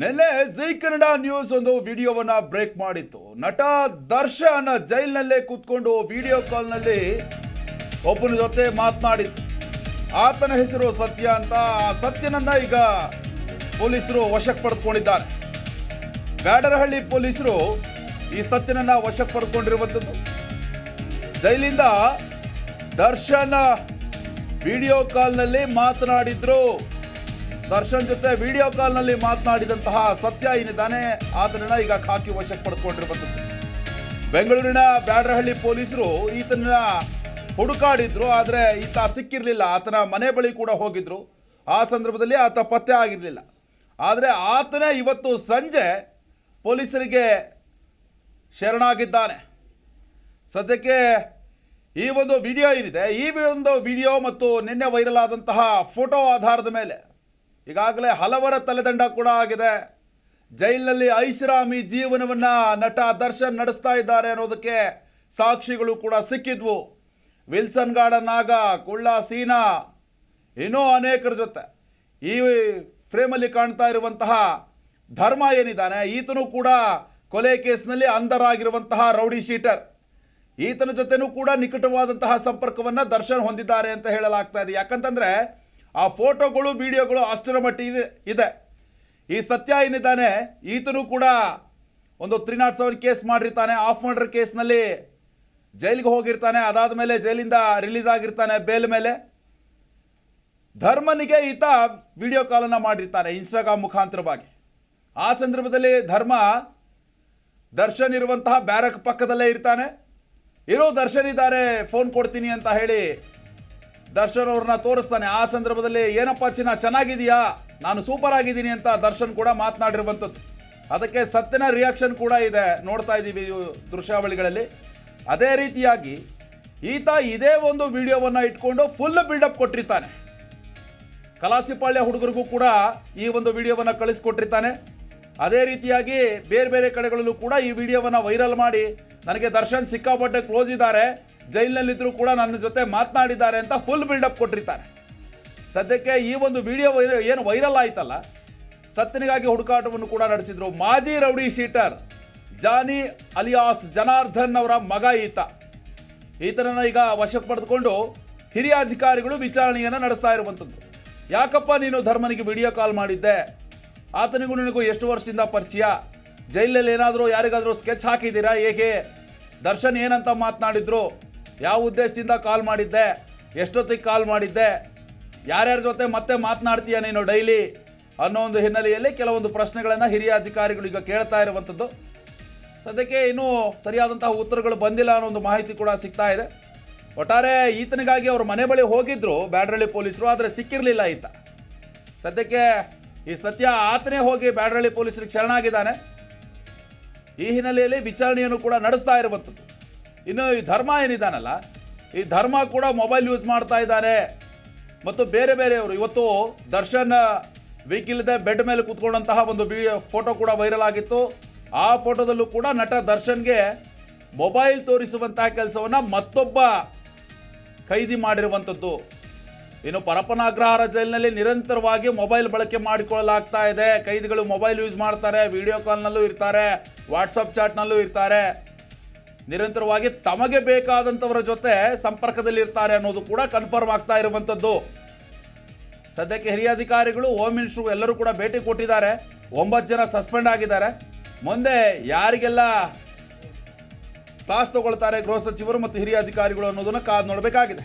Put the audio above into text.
ನೆನ್ನೆ ಜೈ ಕನ್ನಡ ನ್ಯೂಸ್ ಒಂದು ವಿಡಿಯೋವನ್ನ ಬ್ರೇಕ್ ಮಾಡಿತ್ತು. ನಟ ದರ್ಶನ್ ಜೈಲಿನಲ್ಲೇ ಕೂತ್ಕೊಂಡು ವಿಡಿಯೋ ಕಾಲ್ನಲ್ಲಿ ಒಬ್ಬನ ಜೊತೆ ಮಾತನಾಡಿತ್ತು ಆತನ ಹೆಸರು ಸತ್ಯ ಅಂತ ಆ ಸತ್ಯನನ್ನ ಈಗ ಪೊಲೀಸರು ವಶಕ್ಕೆ ಪಡೆದುಕೊಂಡಿದ್ದಾರೆ. ಬ್ಯಾಡರಹಳ್ಳಿ ಪೊಲೀಸರು ಈ ಸತ್ಯನನ್ನ ವಶಕ್ಕೆ ಪಡೆದುಕೊಂಡಿರುವಂಥದ್ದು. ಜೈಲಿಂದ ದರ್ಶನ್ ವಿಡಿಯೋ ಕಾಲ್ನಲ್ಲಿ ಮಾತನಾಡಿದ್ರು. ದರ್ಶನ್ ಜೊತೆ ವಿಡಿಯೋ ಕಾಲ್ನಲ್ಲಿ ಮಾತನಾಡಿದಂತಹ ಸತ್ಯ ಏನಿದ್ದಾನೆ ಆತನನ್ನ ಈಗ ಖಾಕಿ ವಶಕ್ಕೆ ಪಡೆದುಕೊಂಡಿರುವಂಥದ್ದು ಬೆಂಗಳೂರಿನ ಬ್ಯಾಡ್ರಹಳ್ಳಿ ಪೊಲೀಸರು ಈತನ ಹುಡುಕಾಡಿದ್ರು, ಆದರೆ ಈತ ಸಿಕ್ಕಿರಲಿಲ್ಲ. ಆತನ ಮನೆ ಬಳಿ ಕೂಡ ಹೋಗಿದ್ರು. ಆ ಸಂದರ್ಭದಲ್ಲಿ ಆತ ಪತ್ತೆ ಆಗಿರಲಿಲ್ಲ. ಆದರೆ ಆತನೇ ಇವತ್ತು ಸಂಜೆ ಪೊಲೀಸರಿಗೆ ಶರಣಾಗಿದ್ದಾನೆ. ಸದ್ಯಕ್ಕೆ ಈ ಒಂದು ವಿಡಿಯೋ ಏನಿದೆ, ಈ ಒಂದು ವಿಡಿಯೋ ಮತ್ತು ನಿನ್ನೆ ವೈರಲ್ ಆದಂತಹ ಫೋಟೋ ಆಧಾರದ ಮೇಲೆ ಈಗಾಗಲೇ ಹಲವರ ತಲೆದಂಡ ಕೂಡ ಆಗಿದೆ. ಜೈಲಿನಲ್ಲಿ ಐಷಾರಾಮಿ ಜೀವನವನ್ನ ನಟ ದರ್ಶನ್ ನಡೆಸ್ತಾ ಇದ್ದಾರೆ ಅನ್ನೋದಕ್ಕೆ ಸಾಕ್ಷಿಗಳು ಕೂಡ ಸಿಕ್ಕಿದ್ವು. ವಿಲ್ಸನ್ ಗಾರ್ಡನ್ ಆಗ ಕುಳ್ಳ, ಸೀನಾ, ಇನ್ನೂ ಅನೇಕರ ಜೊತೆ. ಈ ಫ್ರೇಮಲ್ಲಿ ಕಾಣ್ತಾ ಇರುವಂತಹ ಧರ್ಮ ಏನಿದ್ದಾನೆ, ಈತನು ಕೂಡ ಕೊಲೆ ಕೇಸ್ನಲ್ಲಿ ಅಂಧರಾಗಿರುವಂತಹ ರೌಡಿ ಶೀಟರ್. ಈತನ ಜೊತೆನೂ ಕೂಡ ನಿಕಟವಾದಂತಹ ಸಂಪರ್ಕವನ್ನು ದರ್ಶನ್ ಹೊಂದಿದ್ದಾರೆ ಅಂತ ಹೇಳಲಾಗ್ತಾ ಇದೆ. ಯಾಕಂತಂದ್ರೆ ಆ ಫೋಟೋಗಳು, ವಿಡಿಯೋಗಳು ಅಷ್ಟರ ಮಟ್ಟಿಗೆ ಇದೆ. ಈ ಸತ್ಯ ಏನಿದ್ದಾನೆ, ಈತನು ಕೂಡ ಒಂದು ತ್ರೀ ನಾಟ್ ಸೆವೆನ್ ಕೇಸ್ ಮಾಡಿರ್ತಾನೆ ಆಫ್ ಮರ್ಡರ್ ಕೇಸ್ನಲ್ಲಿ ಜೈಲಿಗೆ ಹೋಗಿರ್ತಾನೆ, ಅದಾದ ಮೇಲೆ ಜೈಲಿಂದ ರಿಲೀಸ್ ಆಗಿರ್ತಾನೆ ಬೇಲ್ ಮೇಲೆ. ಧರ್ಮನಿಗೆ ಈತ ವಿಡಿಯೋ ಕಾಲನ್ನು ಮಾಡಿರ್ತಾನೆ ಇನ್ಸ್ಟಾಗ್ರಾಮ್ ಮುಖಾಂತರವಾಗಿ. ಆ ಸಂದರ್ಭದಲ್ಲಿ ಧರ್ಮ ದರ್ಶನ್ ಇರುವಂತಹ ಬ್ಯಾರಕ್ ಪಕ್ಕದಲ್ಲೇ ಇರ್ತಾನೆ. ಇರೋ ದರ್ಶನ್ ಇದ್ದಾರೆ ಫೋನ್ ಕೊಡ್ತೀನಿ ಅಂತ ಹೇಳಿ ದರ್ಶನ್ ಅವ್ರನ್ನ ತೋರಿಸ್ತಾನೆ. ಆ ಸಂದರ್ಭದಲ್ಲಿ, ಏನಪ್ಪ ಚಿನ್ನ, ಚೆನ್ನಾಗಿದೆಯಾ? ನಾನು ಸೂಪರ್ ಆಗಿದ್ದೀನಿ ಅಂತ ದರ್ಶನ್ ಕೂಡ ಮಾತನಾಡಿರುವಂಥದ್ದು. ಅದಕ್ಕೆ ಸತ್ಯನ ರಿಯಾಕ್ಷನ್ ಕೂಡ ಇದೆ. ನೋಡ್ತಾ ಇದ್ದೀವಿ ದೃಶ್ಯಾವಳಿಗಳಲ್ಲಿ. ಅದೇ ರೀತಿಯಾಗಿ, ಈತ ಇದೇ ಒಂದು ವಿಡಿಯೋವನ್ನು ಇಟ್ಕೊಂಡು ಫುಲ್ ಬಿಲ್ಡಪ್ ಕೊಟ್ಟಿರ್ತಾನೆ. ಕಲಾಸಿಪಾಳ್ಯ ಹುಡುಗರಿಗೂ ಕೂಡ ಈ ಒಂದು ವಿಡಿಯೋವನ್ನು ಕಳಿಸ್ಕೊಟ್ಟಿರ್ತಾನೆ. ಅದೇ ರೀತಿಯಾಗಿ ಬೇರೆ ಬೇರೆ ಕಡೆಗಳಲ್ಲೂ ಕೂಡ ಈ ವಿಡಿಯೋವನ್ನು ವೈರಲ್ ಮಾಡಿ, ನನಗೆ ದರ್ಶನ್ ಸಿಕ್ಕಾಪಟ್ಟೆ ಕ್ಲೋಸ್ ಇದ್ದಾರೆ. ಜೈಲಿನಲ್ಲಿದ್ದರೂ ಕೂಡ ನನ್ನ ಜೊತೆ ಮಾತನಾಡಿದ್ದಾರೆ ಅಂತ ಫುಲ್ ಬಿಲ್ಡಪ್ ಕೊಟ್ಟಿರ್ತಾರೆ. ಸದ್ಯಕ್ಕೆ ಈ ಒಂದು ವಿಡಿಯೋ ವೈರ, ಏನು ವೈರಲ್ ಆಯ್ತಲ್ಲ, ಸತ್ತಿನಿಗಾಗಿ ಹುಡುಕಾಟವನ್ನು ಕೂಡ ನಡೆಸಿದ್ರು ಮಾಜಿ rowdy sheeter Johnny alias Janardhan ಅವರ ಮಗ ಈತ. ಈತನನ್ನು ಈಗ ವಶಕ್ಕೆ ಪಡೆದುಕೊಂಡು ಹಿರಿಯ ಅಧಿಕಾರಿಗಳು ವಿಚಾರಣೆಯನ್ನು ನಡೆಸ್ತಾ ಇರುವಂಥದ್ದು ಯಾಕಪ್ಪ ನೀನು ಧರ್ಮನಿಗೆ ವಿಡಿಯೋ ಕಾಲ್ ಮಾಡಿದ್ದೆ? ಆತನಿಗೂ ನಿನಗೂ ಎಷ್ಟು ವರ್ಷದಿಂದ ಪರಿಚಯ? ಜೈಲಲ್ಲಿ ಏನಾದರೂ ಯಾರಿಗಾದರೂ ಸ್ಕೆಚ್ ಹಾಕಿದ್ದೀರಾ? ಹೇಗೆ? ದರ್ಶನ್ ಏನಂತ ಮಾತನಾಡಿದ್ರು? ಯಾವ ಉದ್ದೇಶದಿಂದ ಕಾಲ್ ಮಾಡಿದ್ದೆ? ಎಷ್ಟೊತ್ತಿಗೆ ಕಾಲ್ ಮಾಡಿದ್ದೆ? ಯಾರ್ಯಾರ ಜೊತೆ ಮತ್ತೆ ಮಾತನಾಡ್ತೀಯ ನೀನು ಡೈಲಿ? ಅನ್ನೋ ಒಂದು ಹಿನ್ನೆಲೆಯಲ್ಲಿ ಕೆಲವೊಂದು ಪ್ರಶ್ನೆಗಳನ್ನು ಹಿರಿಯ ಅಧಿಕಾರಿಗಳು ಈಗ ಕೇಳ್ತಾ ಇರುವಂಥದ್ದು. ಸದ್ಯಕ್ಕೆ ಇನ್ನೂ ಸರಿಯಾದಂತಹ ಉತ್ತರಗಳು ಬಂದಿಲ್ಲ ಅನ್ನೋ ಒಂದು ಮಾಹಿತಿ ಕೂಡ ಸಿಗ್ತಾ ಇದೆ. ಒಟ್ಟಾರೆ ಈತನಿಗಾಗಿ ಅವರು ಮನೆ ಬಳಿ ಹೋಗಿದ್ದರು ಬ್ಯಾಡ್ರಳ್ಳಿ ಪೊಲೀಸರು, ಆದರೆ ಸಿಕ್ಕಿರಲಿಲ್ಲ ಈತ. ಸದ್ಯಕ್ಕೆ ಈ ಸತ್ಯ ಆತನೇ ಹೋಗಿ ಬ್ಯಾಡ್ರಳ್ಳಿ ಪೊಲೀಸರಿಗೆ ಶರಣಾಗಿದ್ದಾನೆ. ಈ ಹಿನ್ನೆಲೆಯಲ್ಲಿ ವಿಚಾರಣೆಯನ್ನು ಕೂಡ ನಡೆಸ್ತಾ ಇರುವಂಥದ್ದು. ಇನ್ನು ಈ ಧರ್ಮ ಏನಿದ್ದಾನಲ್ಲ ಈ ಧರ್ಮ ಕೂಡ ಮೊಬೈಲ್ ಯೂಸ್ ಮಾಡ್ತಾ ಇದ್ದಾರೆ ಮತ್ತು ಬೇರೆ ಬೇರೆಯವರು, ಇವತ್ತು ದರ್ಶನ್ ವೆಹಿಕಲ್ದೆ ಬೆಡ್ ಮೇಲೆ ಕೂತ್ಕೊಂಡಂತಹ ಒಂದು ವಿಡಿಯೋ ಫೋಟೋ ಕೂಡ ವೈರಲ್ ಆಗಿತ್ತು. ಆ ಫೋಟೋದಲ್ಲೂ ಕೂಡ ನಟ ದರ್ಶನ್ಗೆ ಮೊಬೈಲ್ ತೋರಿಸುವಂತಹ ಕೆಲಸವನ್ನು ಮತ್ತೊಬ್ಬ ಖೈದಿ ಮಾಡಿರುವಂಥದ್ದು. ಇನ್ನು ಪರಪ್ಪನ ಅಗ್ರಹಾರ ಜೈಲಿನಲ್ಲಿ ನಿರಂತರವಾಗಿ ಮೊಬೈಲ್ ಬಳಕೆ ಮಾಡಿಕೊಳ್ಳಲಾಗ್ತಾ ಇದೆ. ಕೈದಿಗಳು ಮೊಬೈಲ್ ಯೂಸ್ ಮಾಡ್ತಾರೆ ವಿಡಿಯೋ ಕಾಲ್ನಲ್ಲೂ ಇರ್ತಾರೆ ವಾಟ್ಸಪ್ ಚಾಟ್ನಲ್ಲೂ ಇರ್ತಾರೆ. ನಿರಂತರವಾಗಿ ತಮಗೆ ಬೇಕಾದಂಥವರ ಜೊತೆ ಸಂಪರ್ಕದಲ್ಲಿ ಇರ್ತಾರೆ ಅನ್ನೋದು ಕೂಡ ಕನ್ಫರ್ಮ್ ಆಗ್ತಾ ಇರುವಂಥದ್ದು. ಸದ್ಯಕ್ಕೆ ಹಿರಿಯ ಅಧಿಕಾರಿಗಳು ಹೋಮ್ ಮಿನಿಸ್ಟ್ರು ಎಲ್ಲರೂ ಕೂಡ ಭೇಟಿ ಕೊಟ್ಟಿದ್ದಾರೆ. ಒಂಬತ್ತು ಜನ ಸಸ್ಪೆಂಡ್ ಆಗಿದ್ದಾರೆ. ಮುಂದೆ ಯಾರಿಗೆಲ್ಲ ಕ್ಲಾಸ್ ತಗೊಳ್ತಾರೆ ಗೃಹ ಸಚಿವರು ಮತ್ತು ಹಿರಿಯ ಅಧಿಕಾರಿಗಳು ಅನ್ನೋದನ್ನು ಕಾದು ನೋಡಬೇಕಾಗಿದೆ.